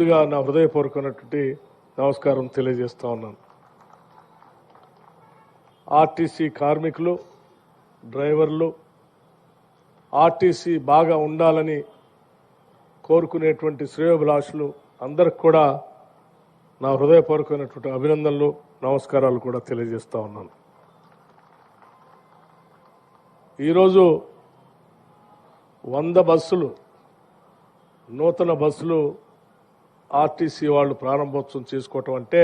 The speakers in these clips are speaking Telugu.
ముందుగా నా హృదయపూర్వకమైనటువంటి నమస్కారం తెలియజేస్తా ఉన్నాను. ఆర్టీసీ కార్మికులు డ్రైవర్లు ఆర్టీసీ బాగా ఉండాలని కోరుకునేటువంటి శ్రేయోభిలాషులు అందరికి కూడా నా హృదయపూర్వకమైనటువంటి అభినందనలు నమస్కారాలు కూడా తెలియజేస్తా ఉన్నాను. ఈరోజు వంద బస్సులు నూతన బస్సులు ఆర్టీసీ వాళ్ళు ప్రారంభోత్సవం చేసుకోవటం అంటే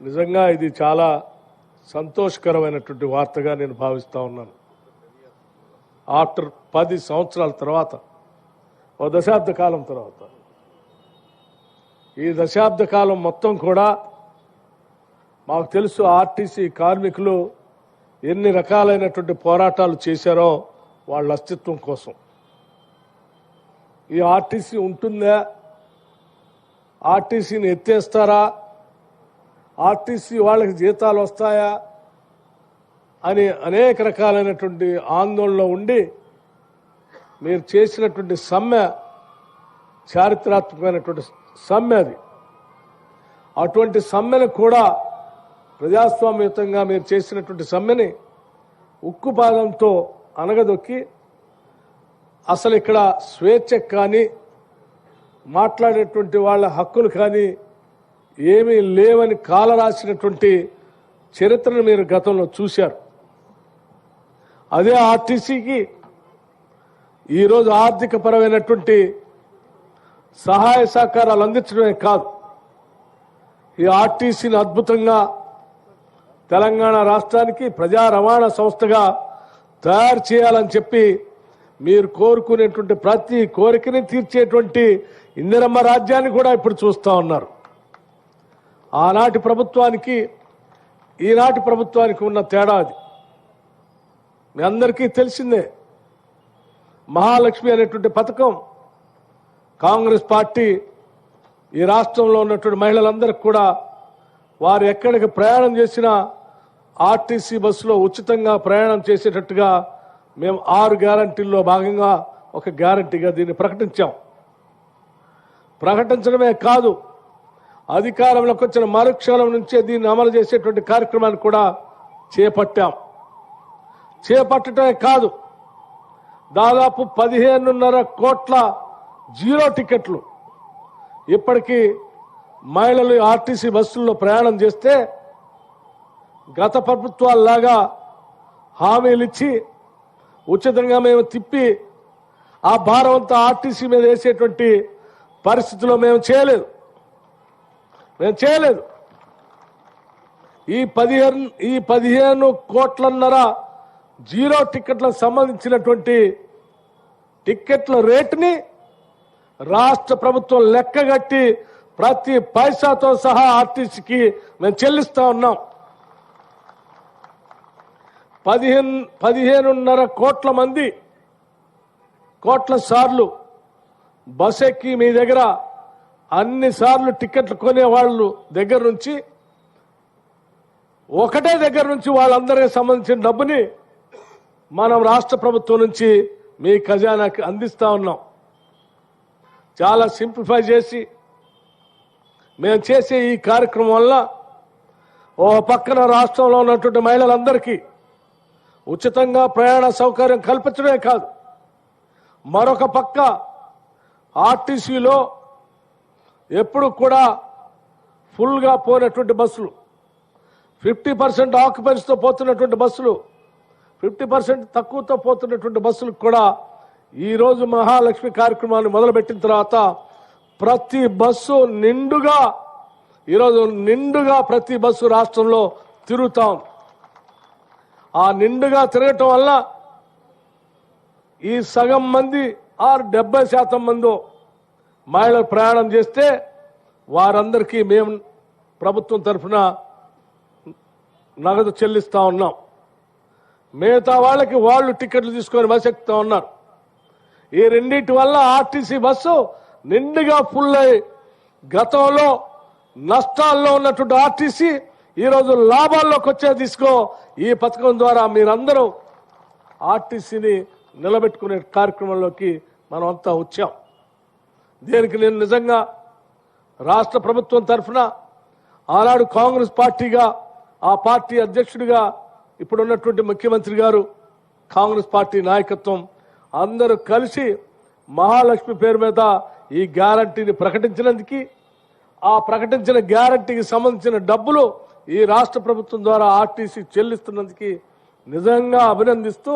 నిజంగా ఇది చాలా సంతోషకరమైనటువంటి వార్తగా నేను భావిస్తూ ఉన్నాను. ఆఫ్టర్ పది సంవత్సరాల తర్వాత ఓ దశాబ్ద కాలం తర్వాత ఈ దశాబ్ద కాలం మొత్తం కూడా మాకు తెలుసు ఆర్టీసీ కార్మికులు ఎన్ని రకాలైనటువంటి పోరాటాలు చేశారో వాళ్ళ అస్తిత్వం కోసం. ఈ ఆర్టీసీ ఉంటుందా? ఆర్టీసీని ఎత్తేస్తారా? ఆర్టీసీ వాళ్ళకి జీతాలు వస్తాయా? అని అనేక రకాలైనటువంటి ఆందోళనలో ఉండి మీరు చేసినటువంటి సమ్మె చారిత్రాత్మకమైనటువంటి సమ్మె అది. అటువంటి సమ్మెను కూడా ప్రజాస్వామ్యయుతంగా మీరు చేసినటువంటి సమ్మెని ఉక్కుపాదంతో అనగదొక్కి అసలు ఇక్కడ స్వేచ్ఛ కానీ మాట్లాడేటువంటి వాళ్ళ హక్కులు కానీ ఏమీ లేవని కాలరాసినటువంటి చరిత్రను మీరు గతంలో చూశారు. అదే ఆర్టీసీకి ఈరోజు ఆర్థిక పరమైనటువంటి సహాయ సహకారాలు అందించడమే కాదు. ఈ ఆర్టీసీని అద్భుతంగా తెలంగాణ రాష్ట్రానికి ప్రజా రవాణా సంస్థగా తయారు చేయాలని చెప్పి మీరు కోరుకునేటువంటి ప్రతి కోరికని తీర్చేటువంటి ఇందిరమ్మ రాజ్యాన్ని కూడా ఇప్పుడు చూస్తా ఉన్నారు. ఆనాటి ప్రభుత్వానికి ఈనాటి ప్రభుత్వానికి ఉన్న తేడా అది. మీ అందరికీ తెలిసిందే మహాలక్ష్మి అనేటువంటి పథకం కాంగ్రెస్ పార్టీ ఈ రాష్ట్రంలో ఉన్నటువంటి మహిళలందరికీ కూడా వారు ఎక్కడికి ప్రయాణం చేసినా ఆర్టీసీ బస్సులో ఉచితంగా ప్రయాణం చేసేటట్టుగా మేము ఆరు గ్యారంటీల్లో భాగంగా ఒక గ్యారంటీగా దీన్ని ప్రకటించాం. ప్రకటించడమే కాదు అధికారంలోకి వచ్చిన మరుక్షణం నుంచే దీన్ని అమలు చేసేటువంటి కార్యక్రమాన్ని కూడా చేపట్టాం. చేపట్టడమే కాదు దాదాపు పదిహేనున్నర కోట్ల జీరో టికెట్లు ఇప్పటికీ మహిళలు ఆర్టీసీ బస్సుల్లో ప్రయాణం చేస్తే గత ప్రభుత్వాల్లాగా హామీలు ఇచ్చి ఉచితంగా మేము తిప్పి ఆ భారం అంతా ఆర్టీసీ మీద వేసేటువంటి పరిస్థితిలో మేము చేయలేదు. మేము చేయలేదు. ఈ పదిహేను ఈ పదిహేను కోట్లన్నర జీరో టికెట్లకు సంబంధించినటువంటి టిక్కెట్ల రేటుని రాష్ట్ర ప్రభుత్వం లెక్కగట్టి ప్రతి పైసాతో సహా ఆర్టీసీకి మేము చెల్లిస్తా ఉన్నాం. పదిహేను పదిహేనున్నర కోట్ల మంది కోట్ల సార్లు బస్ ఎక్కి మీ దగ్గర అన్ని సార్లు టికెట్లు కొనే వాళ్ళు దగ్గర నుంచి ఒకటే దగ్గర నుంచి వాళ్ళందరికీ సంబంధించిన డబ్బుని మనం రాష్ట్ర ప్రభుత్వం నుంచి మీ ఖజానాకి అందిస్తా ఉన్నాం. చాలా సింప్లిఫై చేసి మేము చేసే ఈ కార్యక్రమం వల్ల ఓ పక్కన రాష్ట్రంలో ఉన్నటువంటి మహిళలందరికీ ఉచితంగా ప్రయాణ సౌకర్యం కల్పించడమే కాదు మరొక పక్క ఆర్టీసీలో ఎప్పుడు కూడా ఫుల్గా పోయినటువంటి బస్సులు. ఫిఫ్టీ పర్సెంట్ ఆక్యుపెన్స్తో పోతున్నటువంటి బస్సులు. ఫిఫ్టీ పర్సెంట్ తక్కువతో పోతున్నటువంటి బస్సులకు కూడా ఈరోజు మహాలక్ష్మి కార్యక్రమాన్ని మొదలుపెట్టిన తర్వాత ప్రతి బస్సు నిండుగా ఈరోజు నిండుగా ప్రతి బస్సు రాష్ట్రంలో తిరుగుతాం. ఆ నిండుగా తిరగటం వల్ల ఈ సగం మంది ఆరు డెబ్బై శాతం మందో మహిళలు ప్రయాణం చేస్తే వారందరికీ మేము ప్రభుత్వం తరఫున నగదు చెల్లిస్తా ఉన్నాం. మిగతా వాళ్ళకి వాళ్ళు టికెట్లు తీసుకొని బస్సు ఎక్కుతా ఉన్నారు. ఈ రెండింటి వల్ల ఆర్టీసీ బస్సు నిండుగా ఫుల్ అయి గతంలో నష్టాల్లో ఉన్నటువంటి ఆర్టీసీ ఈరోజు లాభాల్లోకి వచ్చే తీసుకో ఈ పథకం ద్వారా మీరందరూ ఆర్టీసీని నిలబెట్టుకునే కార్యక్రమంలోకి మనం అంతా వచ్చాం. దీనికి నేను నిజంగా రాష్ట్ర ప్రభుత్వం తరఫున ఆనాడు కాంగ్రెస్ పార్టీగా ఆ పార్టీ అధ్యక్షుడిగా ఇప్పుడున్నటువంటి ముఖ్యమంత్రి గారు కాంగ్రెస్ పార్టీ నాయకత్వం అందరూ కలిసి మహాలక్ష్మి పేరు మీద ఈ గ్యారంటీని ప్రకటించినందుకు ఆ ప్రకటించిన గ్యారంటీకి సంబంధించిన డబ్బులు ఈ రాష్ట్ర ప్రభుత్వం ద్వారా ఆర్టీసీ చెల్లిస్తున్నందుకు నిజంగా అభినందిస్తూ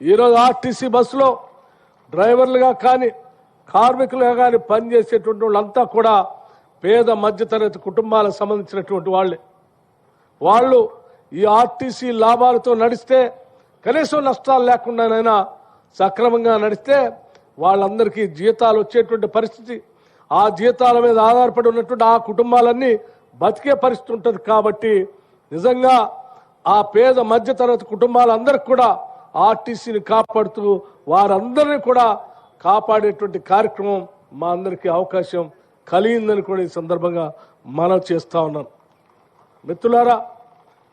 ఈరోజు ఆర్టీసీ బస్సులో డ్రైవర్లుగా కానీ కార్మికులుగా కానీ పనిచేసేటువంటి వాళ్ళంతా కూడా పేద మధ్యతరగతి కుటుంబాలకు సంబంధించినటువంటి వాళ్ళే. వాళ్ళు ఈ ఆర్టీసీ లాభాలతో నడిస్తే కనీసం నష్టాలు లేకుండానైనా సక్రమంగా నడిస్తే వాళ్ళందరికీ జీతాలు వచ్చేటువంటి పరిస్థితి. ఆ జీతాల మీద ఆధారపడి ఉన్నటువంటి ఆ కుటుంబాలన్నీ బతికే పరిస్థితి ఉంటుంది కాబట్టి నిజంగా ఆ పేద మధ్యతరగతి కుటుంబాలందరికీ కూడా ఆర్టీసీని కాపాడుతూ వారందరినీ కూడా కాపాడేటువంటి కార్యక్రమం మా అందరికీ అవకాశం కలిగిందని కూడా ఈ సందర్భంగా మనం చేస్తూ ఉన్నాను. మిత్రులారా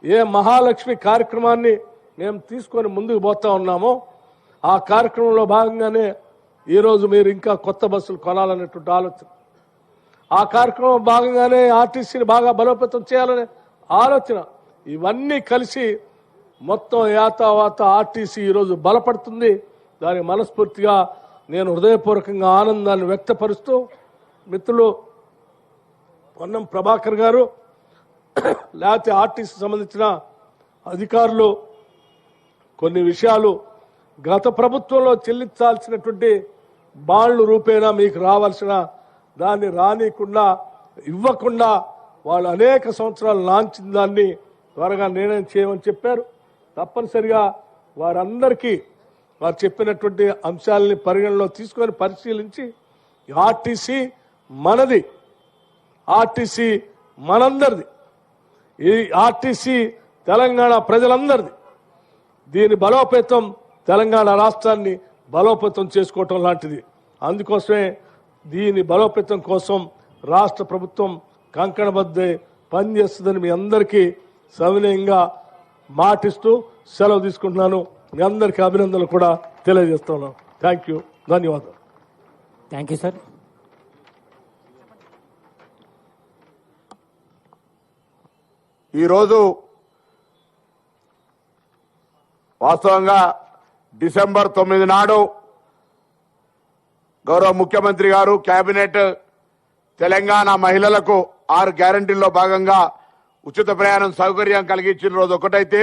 ఏ మహాలక్ష్మి కార్యక్రమాన్ని మేము తీసుకొని ముందుకు పోతా ఉన్నామో ఆ కార్యక్రమంలో భాగంగానే ఈరోజు మీరు ఇంకా కొత్త బస్సులు కొనాలనేటువంటి ఆలోచన. ఆ కార్యక్రమం భాగంగానే ఆర్టీసీని బాగా బలోపేతం చేయాలనే ఆలోచన. ఇవన్నీ కలిసి మొత్తం యాతావాత ఆర్టీసీ ఈరోజు బలపడుతుంది. దానికి మనస్ఫూర్తిగా నేను హృదయపూర్వకంగా ఆనందాన్ని వ్యక్తపరుస్తూ మిత్రులు పొన్నం ప్రభాకర్ గారు లేకపోతే ఆర్టీసీ సంబంధించిన అధికారులు కొన్ని విషయాలు గత ప్రభుత్వంలో చెల్లించాల్సినటువంటి బాండ్లు రూపేణా మీకు రావాల్సిన దాన్ని రానియకుండా ఇవ్వకుండా వాళ్ళు అనేక సంవత్సరాలు లాంచిన దాన్ని త్వరగా నిర్ణయం చేయమని చెప్పారు. తప్పనిసరిగా వారందరికీ వారు చెప్పినటువంటి అంశాలని పరిగణలో తీసుకొని పరిశీలించి ఆర్టీసీ మనది. ఆర్టీసీ మనందరిది. ఈ ఆర్టీసీ తెలంగాణ ప్రజలందరిది. దీని బలోపేతం తెలంగాణ రాష్ట్రాన్ని బలోపేతం చేసుకోవటం లాంటిది. అందుకోసమే దీని బలోపేతం కోసం రాష్ట్ర ప్రభుత్వం కంకణబద్దే పనిచేస్తుందని మీ అందరికీ సవినయంగా మాటిస్తూ సెలవు తీసుకుంటున్నాను. మీ అందరికీ అభినందనలు కూడా తెలియజేస్తున్నాను థ్యాంక్ యూ ధన్యవాదాలు. థ్యాంక్ యూ సార్ ఈరోజు వాస్తవంగా డిసెంబర్ తొమ్మిది నాడు గౌరవ ముఖ్యమంత్రి గారు కేబినెట్ తెలంగాణ మహిళలకు ఆరు గ్యారంటీల్లో భాగంగా ఉచిత ప్రయాణం సౌకర్యం కలిగించిన రోజు ఒకటైతే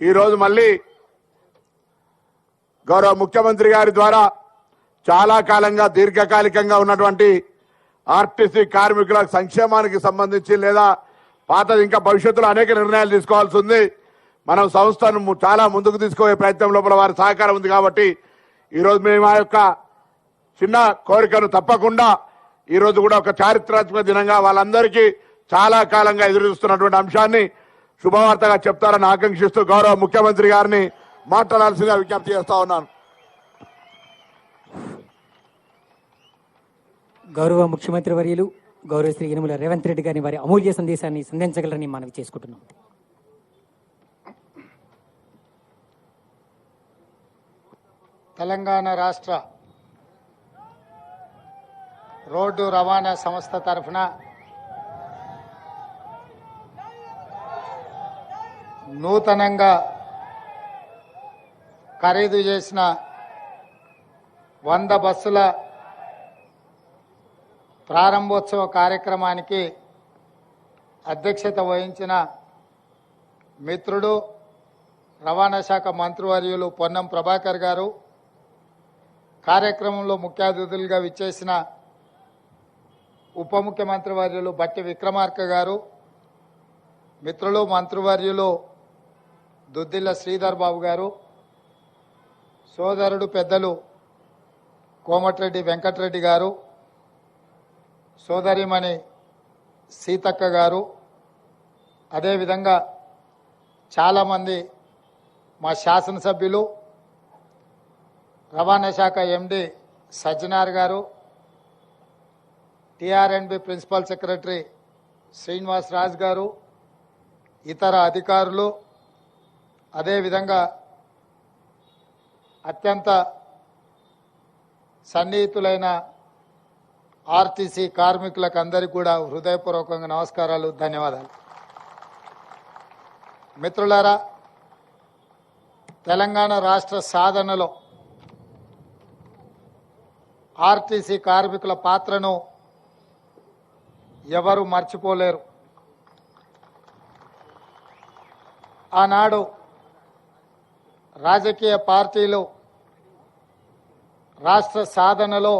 ఈరోజు మళ్ళీ గౌరవ ముఖ్యమంత్రి గారి ద్వారా చాలా కాలంగా దీర్ఘకాలికంగా ఉన్నటువంటి ఆర్టీసీ కార్మికుల సంక్షేమానికి సంబంధించి లేదా పాతది ఇంకా భవిష్యత్తులో అనేక నిర్ణయాలు తీసుకోవాల్సి ఉంది. మనం సంస్థను చాలా ముందుకు తీసుకుపోయే ప్రయత్నం లోపల వారి సహకారం ఉంది కాబట్టి ఈరోజు మేము ఆ యొక్క చిన్న కోరికను తప్పకుండా ఈరోజు కూడా ఒక చారిత్రాత్మక దినంగా వాళ్ళందరికీ చాలా కాలంగా ఎదురు చూస్తున్నటువంటి అంశాన్ని శుభవార్తగా చెప్తారని ఆకాంక్షిస్తూ గౌరవ ముఖ్యమంత్రి గారిని మాట్లాడాల్సిందిగా విజ్ఞప్తి చేస్తా ఉన్నాను. గౌరవ ముఖ్యమంత్రి వర్యులు గౌరవ శ్రీ యనుమల రేవంత్ రెడ్డి గారిని వారి అమూల్య సందేశాన్ని సంధించగలరని మనవి చేసుకుంటున్నాం. తెలంగాణ రాష్ట్ర రోడ్డు రవాణా సంస్థ తరఫున నూతనంగా ఖరీదు చేసిన వంద బస్సుల ప్రారంభోత్సవ కార్యక్రమానికి అధ్యక్షత వహించిన మిత్రుడు రవాణా శాఖ మంత్రివర్యులు పొన్నం ప్రభాకర్ గారు కార్యక్రమంలో ముఖ్య అతిథులుగా విచ్చేసిన ఉప ముఖ్యమంత్రి వర్యులు బట్టి విక్రమార్క గారు మిత్రులు మంత్రివర్యులు దుద్దిల్ల శ్రీధర్ బాబు గారు సోదరుడు పెద్దలు కోమటిరెడ్డి వెంకటరెడ్డి గారు సోదరిమణి సీతక్క గారు అదేవిధంగా చాలామంది మా శాసనసభ్యులు రవాణా శాఖ ఎండి సజ్జనార్ గారు TRNB principal secretary Srinivas Raj గారు ఇతర అధికారులు అదేవిధంగా అత్యంత సన్నిహితులైన ఆర్టీసీ కార్మికులకు అందరికీ కూడా హృదయపూర్వకంగా నమస్కారాలు ధన్యవాదాలు. మిత్రులారా తెలంగాణ రాష్ట్ర సాధనలో ఆర్టీసీ కార్మికుల పాత్రను ఎవరు మర్చిపోలేరు. ఆనాడు రాజకీయ పార్టీలు రాష్ట్ర సాధనలో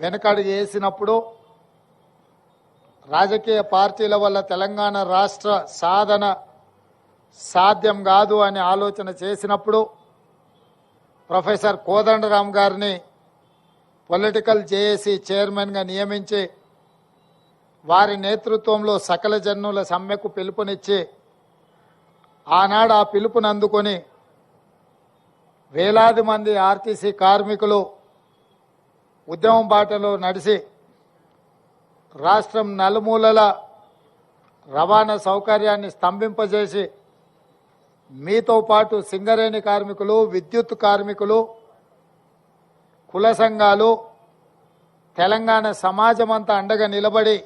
వెనకడు చేసినప్పుడు రాజకీయ పార్టీల వల్ల తెలంగాణ రాష్ట్ర సాధన సాధ్యం కాదు అని ఆలోచన చేసినప్పుడు ప్రొఫెసర్ కోదండరామ్ గారిని పొలిటికల్ జేఏసీ చైర్మన్గా నియమించి వారి నేతృత్వంలో సకల జన్నుల సమ్మెకు పిలుపునిచ్చి ఆనాడు ఆ పిలుపును అందుకొని వేలాది మంది ఆర్టీసీ కార్మికులు ఉద్యమం బాటలో నడిచి రాష్ట్రం నలుమూలల రవాణా సౌకర్యాన్ని స్తంభింపజేసి మీతో పాటు సింగరేణి కార్మికులు విద్యుత్ కార్మికులు కుల సంఘాలు తెలంగాణ సమాజమంతా అండగా నిలబడి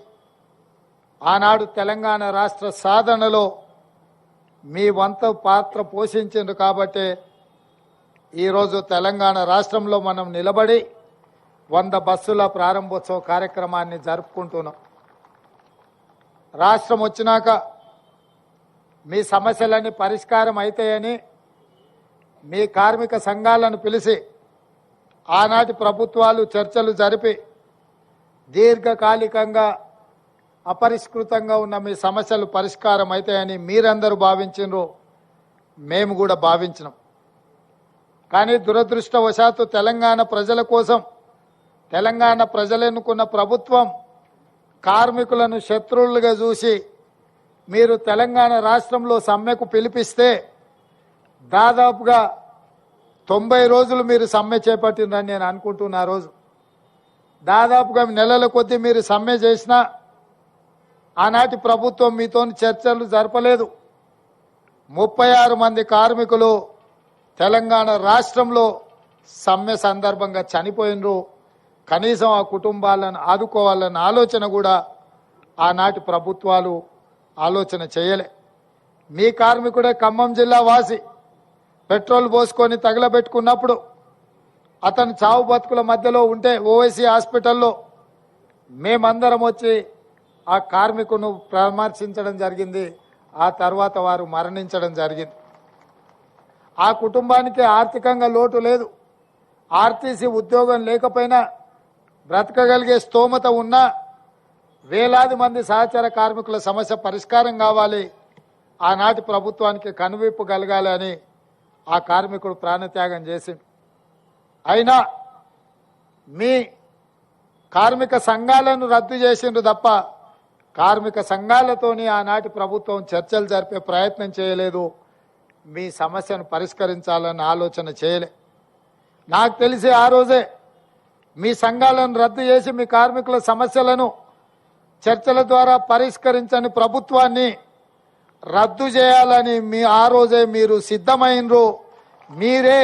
ఆనాడు తెలంగాణ రాష్ట్ర సాధనలో మీ వంత పాత్ర పోషించిండు కాబట్టి ఈరోజు తెలంగాణ రాష్ట్రంలో మనం నిలబడి వంద బస్సుల ప్రారంభోత్సవ కార్యక్రమాన్ని జరుపుకుంటున్నాం. రాష్ట్రం వచ్చినాక మీ సమస్యలన్నీ పరిష్కారం అవుతాయని మీ కార్మిక సంఘాలను పిలిచి ఆనాటి ప్రభుత్వాలు చర్చలు జరిపి దీర్ఘకాలికంగా అపరిష్కృతంగా ఉన్న మీ సమస్యలు పరిష్కారం అవుతాయని మీరందరూ భావించారు మేము కూడా భావించినాం. కానీ దురదృష్టవశాత్తు తెలంగాణ ప్రజల కోసం తెలంగాణ ప్రజలెన్నుకున్న ప్రభుత్వం కార్మికులను శత్రువులుగా చూసి మీరు తెలంగాణ రాష్ట్రంలో సమ్మెకు పిలిపిస్తే దాదాపుగా తొంభై రోజులు మీరు సమ్మె చేపట్టిందని నేను అనుకుంటున్నా రోజు. దాదాపుగా నెలల కొద్దీ మీరు సమ్మె చేసినా ఆనాటి ప్రభుత్వం మీతో చర్చలు జరపలేదు. ముప్పై ఆరు మంది కార్మికులు తెలంగాణ రాష్ట్రంలో సమ్మె సందర్భంగా చనిపోయినరు. కనీసం ఆ కుటుంబాలను ఆదుకోవాలన్న ఆలోచన కూడా ఆనాటి ప్రభుత్వాలు ఆలోచన చేయలే. మీ కార్మికుడే ఖమ్మం జిల్లా వాసి. పెట్రోల్ పోసుకొని తగలబెట్టుకున్నప్పుడు అతను చావు బతుకుల మధ్యలో ఉంటే ఓవైసీ హాస్పిటల్లో మేమందరం వచ్చి ఆ కార్మికును పరామర్శించడం జరిగింది. ఆ తర్వాత వారు మరణించడం జరిగింది. ఆ కుటుంబానికి ఆర్థికంగా లోటు లేదు. ఆర్టీసీ ఉద్యోగం లేకపోయినా బ్రతకగలిగే స్తోమత ఉన్నా వేలాది మంది సహచర కార్మికుల సమస్య పరిష్కారం కావాలి. ఆనాటి ప్రభుత్వానికి కనువిప్పు కలగాలి అని ఆ కార్మికుడు ప్రాణత్యాగం చేసిండు. అయినా మీ కార్మిక సంఘాలను రద్దు చేసిండ్రు తప్ప కార్మిక సంఘాలతోని ఆనాటి ప్రభుత్వం చర్చలు జరిపే ప్రయత్నం చేయలేదు. మీ సమస్యను పరిష్కరించాలని ఆలోచన చేయలే. నాకు తెలిసి ఆ రోజే మీ సంఘాలను రద్దు చేసి మీ కార్మికుల సమస్యలను చర్చల ద్వారా పరిష్కరించని ప్రభుత్వాన్ని రద్దు చేయాలని మీ ఆ రోజే మీరు సిద్ధమైనరు మీరే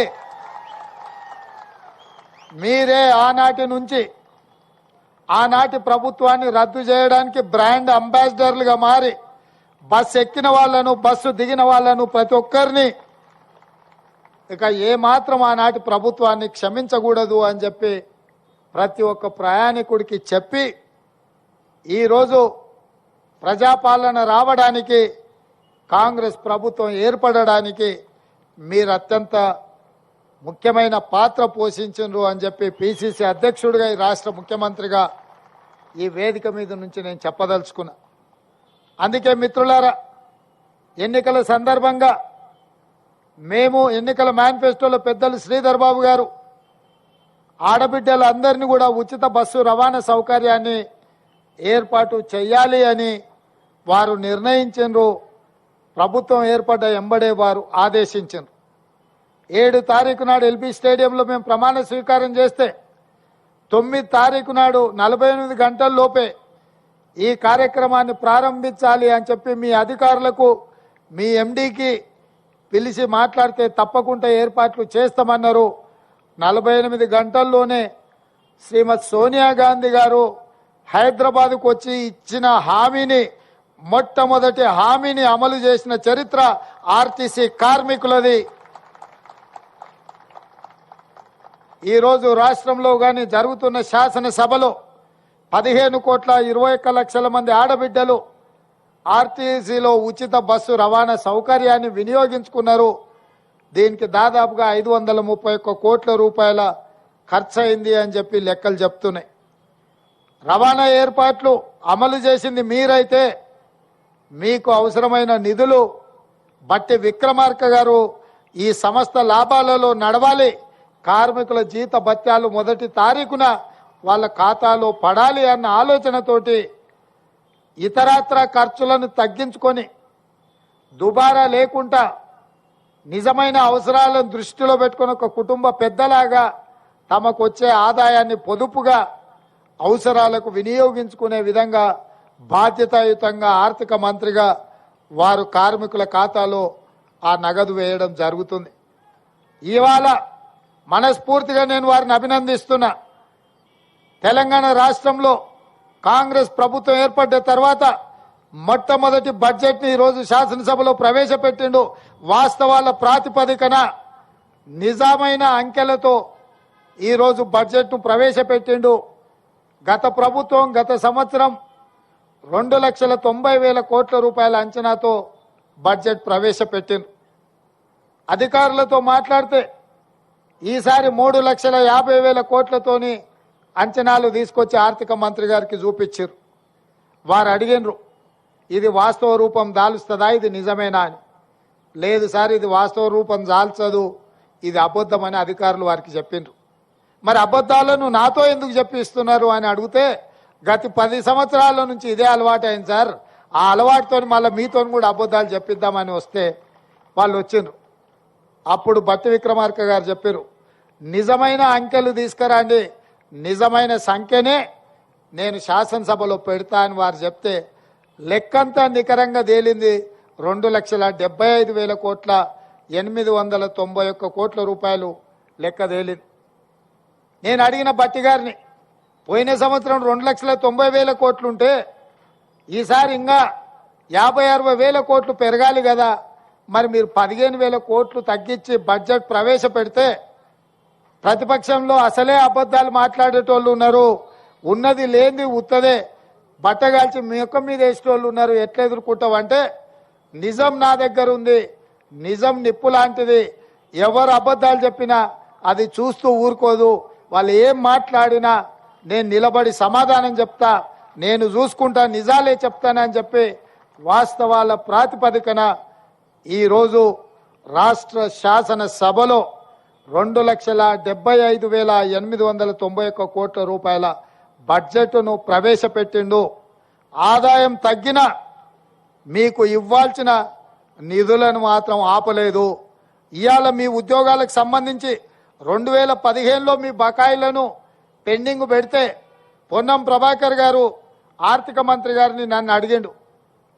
మీరే ఆనాటి నుంచి ఆనాటి ప్రభుత్వాన్ని రద్దు చేయడానికి బ్రాండ్ అంబాసిడర్లుగా మారి బస్సు ఎక్కిన వాళ్ళను బస్సు దిగిన వాళ్ళను ప్రతి ఒక్కరిని ఇక ఏ మాత్రం ఆనాటి ప్రభుత్వాన్ని క్షమించకూడదు అని చెప్పి ప్రతి ఒక్క ప్రయాణికుడికి చెప్పి ఈరోజు ప్రజాపాలన రావడానికి కాంగ్రెస్ ప్రభుత్వం ఏర్పడడానికి మీరు అత్యంత ముఖ్యమైన పాత్ర పోషించరు అని చెప్పి పిసిసి అధ్యక్షుడిగా ఈ రాష్ట్ర ముఖ్యమంత్రిగా ఈ వేదిక మీద నుంచి నేను చెప్పదలుచుకున్నా. అందుకే మిత్రులారా ఎన్నికల సందర్భంగా మేము ఎన్నికల మేనిఫెస్టోలో పెద్దలు శ్రీధర్ బాబు గారు ఆడబిడ్డలందరినీ కూడా ఉచిత బస్సు రవాణా సౌకర్యాన్ని ఏర్పాటు చేయాలి అని వారు నిర్ణయించారు ప్రభుత్వం ఏర్పడ్డ ఎంబడే వారు ఆదేశించారు ఏడు తారీఖు నాడు ఎల్బీ స్టేడియంలో మేము ప్రమాణ స్వీకారం చేస్తే తొమ్మిది తారీఖు నాడు నలభై ఎనిమిది గంటల లోపే ఈ కార్యక్రమాన్ని ప్రారంభించాలి అని చెప్పి మీ అధికారులకు మీ ఎండీకి పిలిచి మాట్లాడితే తప్పకుండా ఏర్పాట్లు చేస్తామన్నారు. నలభై ఎనిమిది గంటల్లోనే శ్రీమతి సోనియా గాంధీ గారు హైదరాబాద్కు వచ్చి ఇచ్చిన హామీని మొట్టమొదటి హామీని అమలు చేసిన చరిత్ర ఆర్టీసీ కార్మికులది. ఈరోజు రాష్ట్రంలో కానీ జరుగుతున్న శాసనసభలో పదిహేను కోట్ల ఇరవై ఒక్క లక్షల మంది ఆడబిడ్డలు ఆర్టీసీలో ఉచిత బస్సు రవాణా సౌకర్యాన్ని వినియోగించుకున్నారు. దీనికి దాదాపుగా ఐదు వందల ముప్పై ఒక్క కోట్ల రూపాయల ఖర్చు అయింది అని చెప్పి లెక్కలు చెప్తున్నాయి. రవాణా ఏర్పాట్లు అమలు చేసింది మీరైతే. మీకు అవసరమైన నిధులు. బట్టి విక్రమార్క గారు ఈ సంస్థ లాభాలలో నడవాలి. కార్మికుల జీత భత్యాలు మొదటి తారీఖున వాళ్ళ ఖాతాలో పడాలి అన్న ఆలోచనతోటి ఇతరత్ర ఖర్చులను తగ్గించుకొని దుబారా లేకుండా నిజమైన అవసరాలను దృష్టిలో పెట్టుకుని ఒక కుటుంబ పెద్దలాగా తమకు వచ్చే ఆదాయాన్ని పొదుపుగా అవసరాలకు వినియోగించుకునే విధంగా బాధ్యతాయుతంగా ఆర్థిక మంత్రిగా వారు కార్మికుల ఖాతాలో ఆ నగదు వేయడం జరుగుతుంది. ఇవాళ మనస్ఫూర్తిగా నేను వారిని అభినందిస్తున్నా. తెలంగాణ రాష్ట్రంలో కాంగ్రెస్ ప్రభుత్వం ఏర్పడ్డ తర్వాత మొట్టమొదటి బడ్జెట్ని ఈరోజు శాసనసభలో ప్రవేశపెట్టిండు. వాస్తవాల ప్రాతిపదికన నిజమైన అంకెలతో ఈరోజు బడ్జెట్ను ప్రవేశపెట్టిండు. గత ప్రభుత్వం గత సంవత్సరం రెండు లక్షల తొంభై వేల కోట్ల రూపాయల అంచనాతో బడ్జెట్ ప్రవేశపెట్టింది. అధికారులతో మాట్లాడితే ఈసారి మూడు లక్షల యాభై వేల కోట్లతోని అంచనాలు తీసుకొచ్చి ఆర్థిక మంత్రి గారికి చూపించారు వారు అడిగినరు ఇది వాస్తవ రూపం దాలుస్తుందా? ఇది నిజమేనా అని. లేదు సార్ ఇది వాస్తవ రూపం దాల్చదు ఇది అబద్ధమని అధికారులు వారికి చెప్పిండ్రు మరి అబద్ధాలను నాతో ఎందుకు చెప్పిస్తున్నారు అని అడిగితే గత పది సంవత్సరాల నుంచి ఇదే అలవాటు అయింది సార్. ఆ అలవాటుతో మళ్ళీ మీతో కూడా అబద్ధాలు చెప్పిద్దామని వస్తే వాళ్ళు వచ్చిండ్రు అప్పుడు బట్టి విక్రమార్క గారు చెప్పారు నిజమైన అంకెలు తీసుకురండి. నిజమైన సంఖ్యనే నేను శాసనసభలో పెడతా అని వారు చెప్తే లెక్కంతా నికరంగా తేలింది. రెండు లక్షల డెబ్బై ఐదు వేల కోట్ల ఎనిమిది వందల తొంభై ఒక్క కోట్ల రూపాయలు లెక్క తేలింది. నేను అడిగిన బట్టి గారిని పోయిన సంవత్సరం రెండు లక్షల తొంభై వేల కోట్లుంటే ఈసారి ఇంకా యాభై అరవై వేల కోట్లు పెరగాలి కదా. మరి మీరు పదిహేను వేల కోట్లు తగ్గించి బడ్జెట్ ప్రవేశపెడితే ప్రతిపక్షంలో అసలే అబద్ధాలు మాట్లాడేటోళ్ళు ఉన్నారు. ఉన్నది లేనిది ఉత్తదే. బట్టగాల్చి మీ యొక్క మీద వేసేటోళ్ళు ఉన్నారు. ఎట్లా ఎదుర్కొంటావంటే నిజం నా దగ్గర ఉంది. నిజం నిప్పు లాంటిది. ఎవరు అబద్ధాలు చెప్పినా అది చూస్తూ ఊరుకోదు. వాళ్ళు ఏం మాట్లాడినా నేను నిలబడి సమాధానం చెప్తా. నేను చూసుకుంటా నిజాలే చెప్తానని చెప్పి వాస్తవాల ప్రాతిపదికన ఈరోజు రాష్ట్ర శాసన సభలో రెండు లక్షల డెబ్బై ఐదు వేల ఎనిమిది వందల తొంభై ఒక్క కోట్ల రూపాయల బడ్జెట్ను ప్రవేశపెట్టిండు. ఆదాయం తగ్గిన మీకు ఇవ్వాల్సిన నిధులను మాత్రం ఆపలేదు. ఇవాళ మీ ఉద్యోగాలకు సంబంధించి రెండు వేల పదిహేనులో మీ బకాయిలను పెండింగ్ పెడితే పొన్నం ప్రభాకర్ గారు ఆర్థిక మంత్రి గారిని నన్ను అడిగిండు.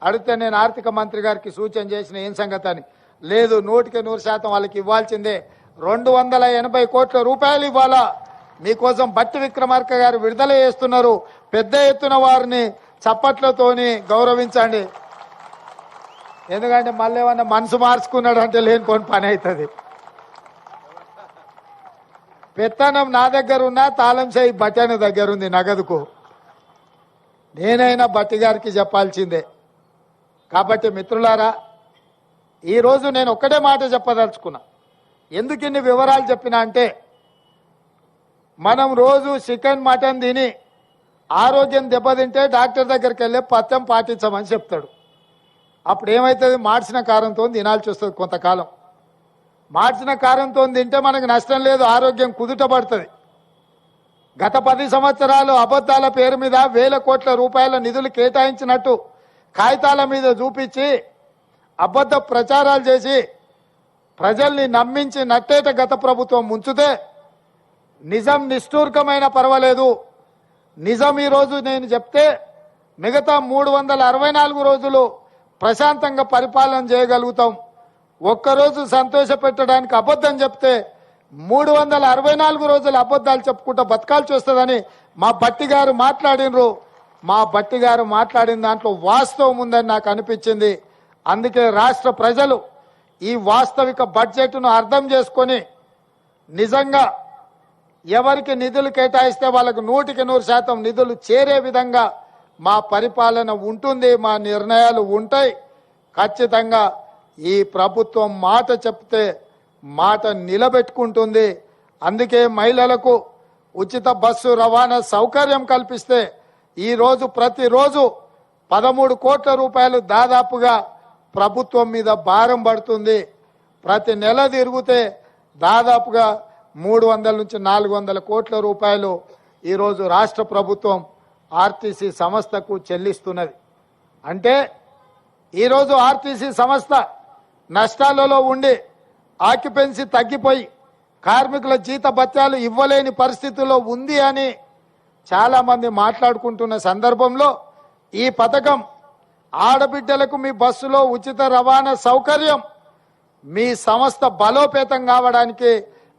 అడిగితే నేను ఆర్థిక మంత్రి గారికి సూచన చేసిన ఏం సంగతి అని. లేదు నూటికి నూరు శాతం వాళ్ళకి ఇవ్వాల్సిందే. రెండు వందల ఎనభై కోట్ల రూపాయలు ఇవ్వాలా? మీకోసం బట్టి విక్రమార్క గారు విడుదల చేస్తున్నారు. పెద్ద ఎత్తున వారిని చప్పట్లతోని గౌరవించండి. ఎందుకంటే మళ్ళీ ఏమన్నా మనసు మార్చుకున్నాడు అంటే లేనిపోని పని అవుతుంది. పెత్తనం నా దగ్గర ఉన్నా తాళం చేయి బట్టన దగ్గర ఉంది నగదుకు. నేనైనా బట్టి గారికి చెప్పాల్సిందే. కాబట్టి మిత్రులారా ఈరోజు నేను ఒక్కటే మాట చెప్పదలుచుకున్నా. ఎందుకు ఇన్ని వివరాలు చెప్పినా అంటే మనం రోజు చికెన్ మటన్ తిని ఆరోగ్యం దెబ్బతింటే డాక్టర్ దగ్గరికి వెళ్ళి పత్యం పాటించమని చెప్తాడు. అప్పుడు ఏమవుతుంది మార్చిన కారంతో తినాల్సి వస్తుంది కొంతకాలం. మార్చిన కారంతో తింటే మనకు నష్టం లేదు ఆరోగ్యం కుదుట పడుతుంది గత పది సంవత్సరాలు అబద్ధాల పేరు మీద వేల కోట్ల రూపాయల నిధులు కేటాయించినట్టు కాగితాల మీద చూపించి అబద్ధ ప్రచారాలు చేసి ప్రజల్ని నమ్మించి నట్టేట గత ప్రభుత్వం ముంచుతే నిజం నిష్ఠూర్కమైన పర్వాలేదు. నిజం ఈరోజు నేను చెప్తే మిగతా మూడు వందల అరవై నాలుగు రోజులు ప్రశాంతంగా పరిపాలన చేయగలుగుతాం. ఒక్కరోజు సంతోష పెట్టడానికి అబద్ధం చెప్తే మూడు వందల అరవై నాలుగు రోజులు అబద్ధాలు చెప్పుకుంటూ బతకాల్సి వస్తుందని మా బట్టి గారు మాట్లాడినరు. మా బట్టి గారు మాట్లాడిన దాంట్లో వాస్తవం ఉందని నాకు అనిపించింది. అందుకే రాష్ట్ర ప్రజలు ఈ వాస్తవిక బడ్జెట్ను అర్థం చేసుకొని నిజంగా ఎవరికి నిధులు కేటాయిస్తే వాళ్ళకు నూటికి నూరు శాతం నిధులు చేరే విధంగా మా పరిపాలన ఉంటుంది మా నిర్ణయాలు ఉంటాయి. ఖచ్చితంగా ఈ ప్రభుత్వం మాట చెప్తే మాట నిలబెట్టుకుంటుంది. అందుకే మహిళలకు ఉచిత బస్సు రవాణా సౌకర్యం కల్పిస్తే ఈరోజు ప్రతిరోజు పదమూడు కోట్ల రూపాయలు దాదాపుగా ప్రభుత్వం మీద భారం పడుతుంది. ప్రతి నెల తిరిగితే దాదాపుగా మూడు వందల నుంచి నాలుగు వందల కోట్ల రూపాయలు ఈరోజు రాష్ట్ర ప్రభుత్వం ఆర్టీసీ సంస్థకు చెల్లిస్తున్నది. అంటే ఈరోజు ఆర్టీసీ సంస్థ నష్టాలలో ఉండి ఆక్యుపెన్సీ తగ్గిపోయి కార్మికుల జీత భత్యాలు ఇవ్వలేని పరిస్థితుల్లో ఉంది అని చాలామంది మాట్లాడుకుంటున్న సందర్భంలో ఈ పథకం ఆడబిడ్డలకు మీ బస్సులో ఉచిత రవాణా సౌకర్యం. మీ సంస్థ బలోపేతం కావడానికి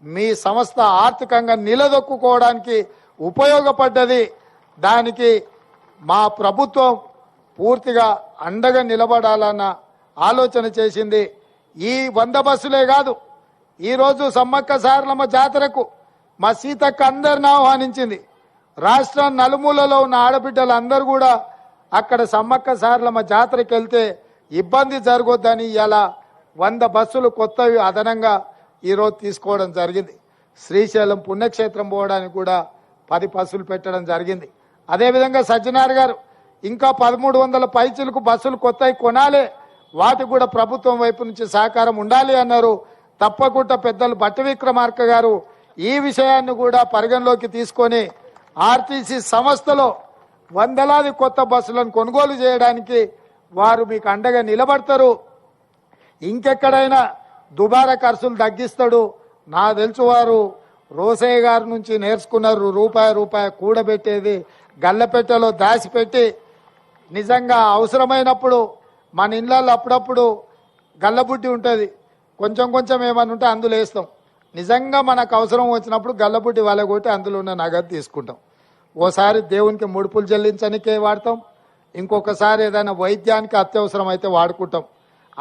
మీ సంస్థ ఆర్థికంగా నిలదొక్కుకోవడానికి ఉపయోగపడ్డది. దానికి మా ప్రభుత్వం పూర్తిగా అండగా నిలబడాలన్న ఆలోచన చేసింది. ఈ వంద బస్సులే కాదు ఈరోజు సమ్మక్క సారలమ్మ జాతరకు మా సీతక్క అందరిని ఆహ్వానించింది. రాష్ట్రం నలుమూలలో ఉన్న ఆడబిడ్డలు అందరూ కూడా అక్కడ సమ్మక్క సార్లమ్మ జాతరకి వెళ్తే ఇబ్బంది జరగొద్దని ఇలా వంద బస్సులు కొత్తవి అదనంగా ఈరోజు తీసుకోవడం జరిగింది. శ్రీశైలం పుణ్యక్షేత్రం పోవడానికి కూడా పది బస్సులు పెట్టడం జరిగింది. అదేవిధంగా సజ్జనార్ గారు ఇంకా పదమూడు వందల పైచులకు బస్సులు కొత్తవి కొనాలి వాటికి కూడా ప్రభుత్వం వైపు నుంచి సహకారం ఉండాలి అన్నారు. తప్పకుండా పెద్దలు భట్ట విక్రమార్క గారు ఈ విషయాన్ని కూడా పరిగణలోకి తీసుకొని ఆర్టీసీ సంస్థలో వందలాది కొత్త బస్సులను కొనుగోలు చేయడానికి వారు మీకు అండగా నిలబడతారు. ఇంకెక్కడైనా దుబారా ఖర్చులు తగ్గిస్తాడు. నా తెలుసు వారు రోసయ్య గారి నుంచి నేర్చుకున్నారు రూపాయి రూపాయి కూడబెట్టేది గల్లపెట్టెలో దాచిపెట్టి నిజంగా అవసరమైనప్పుడు మన ఇళ్ళల్లో అప్పుడప్పుడు గల్లబుడ్డి ఉంటుంది. కొంచెం కొంచెం ఏమన్నా ఉంటే అందులో వేస్తాం. నిజంగా మనకు అవసరం వచ్చినప్పుడు గల్లబుడ్డి వాళ్ళ కొట్టి అందులో ఉన్న నగదు తీసుకుంటాం. ఓసారి దేవునికి ముడుపులు చెల్లించడానికే వాడతాం. ఇంకొకసారి ఏదైనా వైద్యానికి అత్యవసరం అయితే వాడుకుంటాం.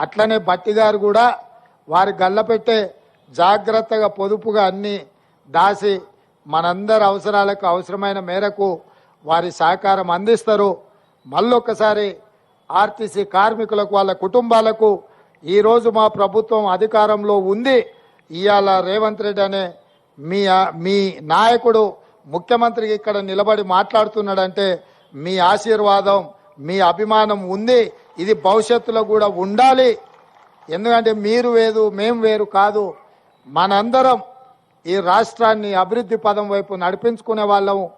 అట్లనే బట్టి గారు కూడా వారి గల్లపెట్టే జాగ్రత్తగా పొదుపుగా అన్ని దాసి మనందరి అవసరాలకు అవసరమైన మేరకు వారి సహకారం అందిస్తారు. మళ్ళొక్కసారి ఆర్టీసీ కార్మికులకు వాళ్ళ కుటుంబాలకు ఈరోజు మా ప్రభుత్వం అధికారంలో ఉంది. ఇవాళ రేవంత్ రెడ్డి అనే మీ మీ నాయకుడు ముఖ్యమంత్రికి ఇక్కడ నిలబడి మాట్లాడుతున్నాడంటే మీ ఆశీర్వాదం మీ అభిమానం ఉంది ఇది భవిష్యత్తులో కూడా ఉండాలి. ఎందుకంటే మీరు వేరు మేం వేరు కాదు. మనందరం ఈ రాష్ట్రాన్ని అభివృద్ధి పదం వైపు నడిపించుకునే వాళ్ళం.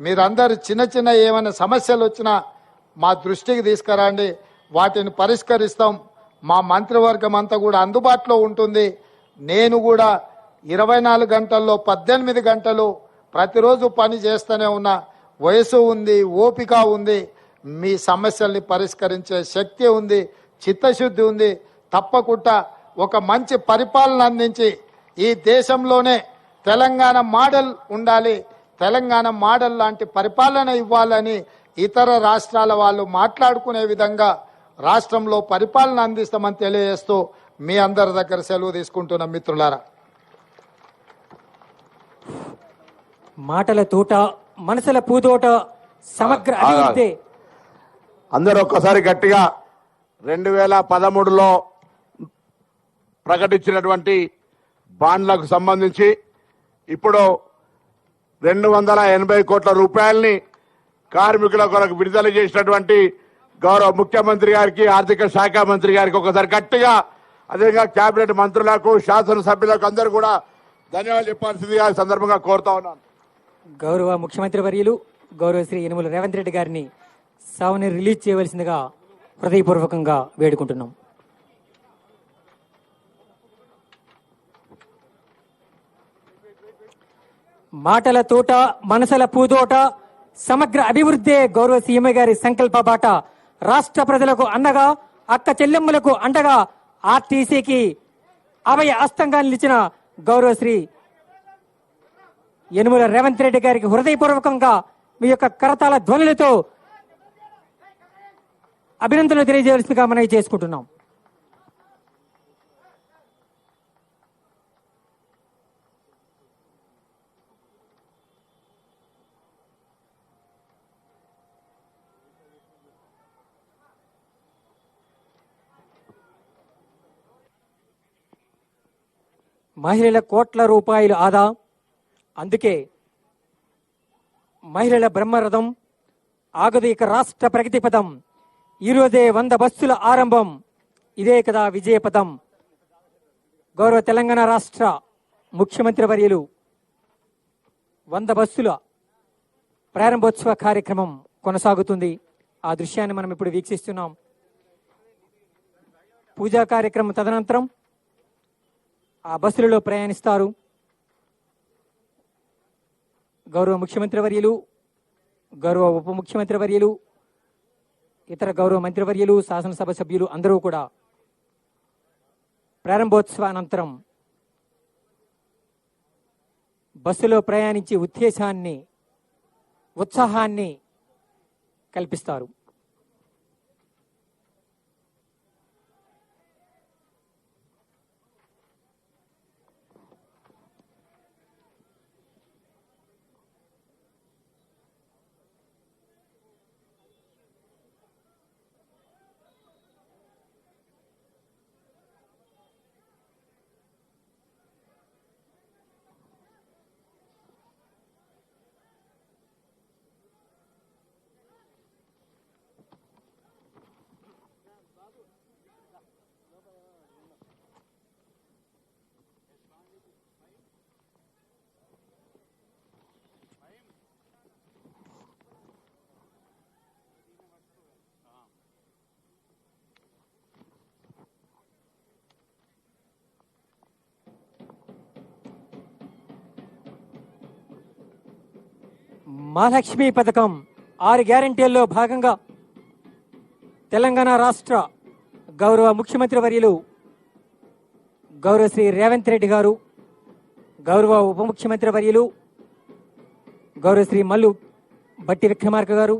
మీరందరూ చిన్న చిన్న ఏమైనా సమస్యలు వచ్చినా మా దృష్టికి తీసుకురండి. వాటిని పరిష్కరిస్తాం. మా మంత్రివర్గం అంతా కూడా అందుబాటులో ఉంటుంది. నేను కూడా ఇరవై నాలుగు గంటల్లో పద్దెనిమిది గంటలు ప్రతిరోజు పని చేస్తూనే ఉన్నా వయసు ఉంది ఓపిక ఉంది మీ సమస్యల్ని పరిష్కరించే శక్తి ఉంది చిత్తశుద్ధి ఉంది. తప్పకుండా ఒక మంచి పరిపాలన అందించి ఈ దేశంలోనే తెలంగాణ మోడల్ ఉండాలి. తెలంగాణ మోడల్ లాంటి పరిపాలన ఇవ్వాలని ఇతర రాష్ట్రాల వాళ్ళు మాట్లాడుకునే విధంగా రాష్ట్రంలో పరిపాలన అందిస్తామని తెలియజేస్తూ మీ అందరి దగ్గర సెలవు తీసుకుంటున్న మిత్రులారా. మాటల తోట మనసుల పూతోట సమగ్ర అభివృద్ధి. అందరూ ఒక్కసారి గట్టిగా రెండు వేల పదమూడులో ప్రకటించినటువంటి బాండ్లకు సంబంధించి ఇప్పుడు రెండు వందల ఎనభై కోట్ల రూపాయల్ని కార్మికుల కొరకు విడుదల చేసినటువంటి గౌరవ ముఖ్యమంత్రి గారికి ఆర్థిక శాఖ మంత్రి గారికి ఒకసారి గట్టిగా అదేవిధంగా కేబినెట్ మంత్రులకు శాసనసభ్యులకు అందరూ కూడా ధన్యవాదాలు చెప్పాల్సిందిగా సందర్భంగా కోరుతా ఉన్నాను. గౌరవ ముఖ్యమంత్రి వర్యులు గౌరవ శ్రీ యనుమల రేవంత్ రెడ్డి గారిని సావుని రిలీజ్ చేయవలసిందిగా హృదయపూర్వకంగా వేడుకుంటున్నాం. మాటల తోట మనసుల పూదోట సమగ్ర అభివృద్ధి గౌరవ సీఎం గారి సంకల్ప బాట. రాష్ట్ర ప్రజలకు అండగా అక్క చెల్లెమ్మలకు అండగా ఆర్టీసీకి అభయ అస్తంగా నిలిచిన గౌరవశ్రీ యనుమల రేవంత్ రెడ్డి గారికి హృదయపూర్వకంగా మీ యొక్క కరతాల ధ్వనులతో అభినందనలు తెలియజేయాల్సిందిగా మనవి చేసుకుంటున్నాం. మహిళల కోట్ల రూపాయలు ఆదా అందుకే మహిళల బ్రహ్మరథం ఆగదు ఇక రాష్ట్ర ప్రగతి పదం ఈరోజే వంద బస్సుల ఆరంభం ఇదే కదా విజయ పదం గౌరవ తెలంగాణ రాష్ట్ర ముఖ్యమంత్రి వర్యులు వంద బస్సుల ప్రారంభోత్సవ కార్యక్రమం కొనసాగుతుంది. ఆ దృశ్యాన్ని మనం ఇప్పుడు వీక్షిస్తున్నాం. పూజా కార్యక్రమం తదనంతరం ఆ బస్సులలో ప్రయాణిస్తారు. గౌరవ ముఖ్యమంత్రి వర్యులు గౌరవ ఉప ముఖ్యమంత్రి వర్యులు ఇతర గౌరవ మంత్రివర్యులు శాసనసభ సభ్యులు అందరూ కూడా ప్రారంభోత్సవానంతరం బస్సులో ప్రయాణించే ఉత్తేజాన్ని ఉత్సాహాన్ని కల్పిస్తారు. మహాలక్ష్మి పథకం ఆరు గ్యారంటీల్లో భాగంగా తెలంగాణ రాష్ట్ర గౌరవ ముఖ్యమంత్రి వర్యులు గౌరవ శ్రీ రేవంత్ రెడ్డి గారు గౌరవ ఉప ముఖ్యమంత్రి వర్యులు గౌరవ శ్రీ మల్లు బట్టి విక్రమార్క గారు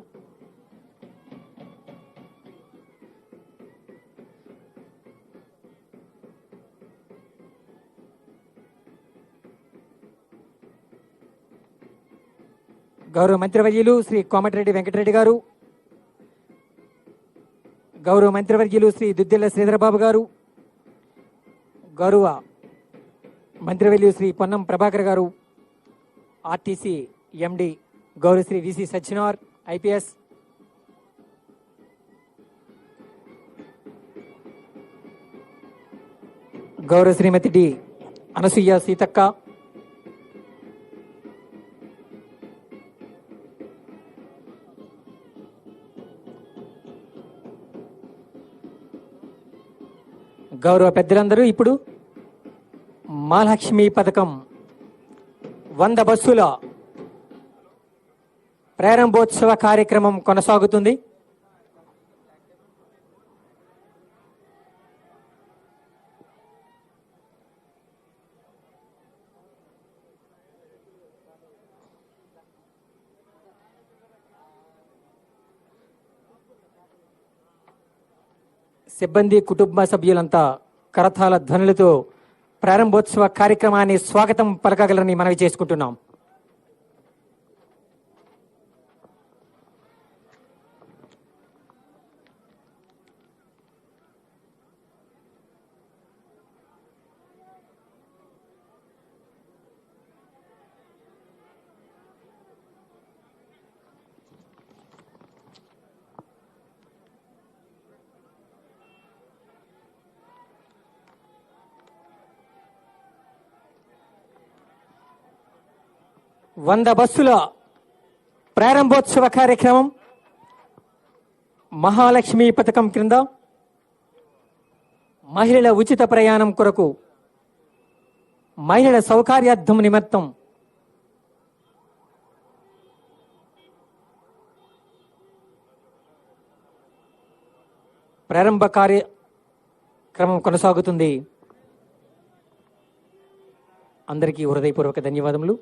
గౌరవ మంత్రివర్యులు శ్రీ కోమటిరెడ్డి వెంకటరెడ్డి గారు గౌరవ మంత్రివర్యులు శ్రీ దుద్దిల్ల శ్రీధరబాబు గారు గౌరవ మంత్రివర్యులు శ్రీ పొన్నం ప్రభాకర్ గారు ఆర్టీసీ ఎండి గౌరవ శ్రీ విసి సత్యనార్ ఐపీఎస్ గౌరవ శ్రీమతి డి అనసూయ సీతక్క గౌరవ పెద్దలందరూ ఇప్పుడు మహాలక్ష్మి పథకం. వంద బస్సుల ప్రారంభోత్సవ కార్యక్రమం కొనసాగుతుంది. సిబ్బంది కుటుంబ సభ్యులంతా కరతాల ధ్వనులతో ప్రారంభోత్సవ కార్యక్రమాన్ని స్వాగతం పలకగలరని మనవి చేసుకుంటున్నాం. వంద బస్సుల ప్రారంభోత్సవ కార్యక్రమం మహాలక్ష్మి పథకం క్రింద మహిళల ఉచిత ప్రయాణం కొరకు మహిళల సౌకర్యార్థం నిమిత్తం ప్రారంభ కార్యక్రమం కొనసాగుతుంది. అందరికీ హృదయపూర్వక ధన్యవాదములు.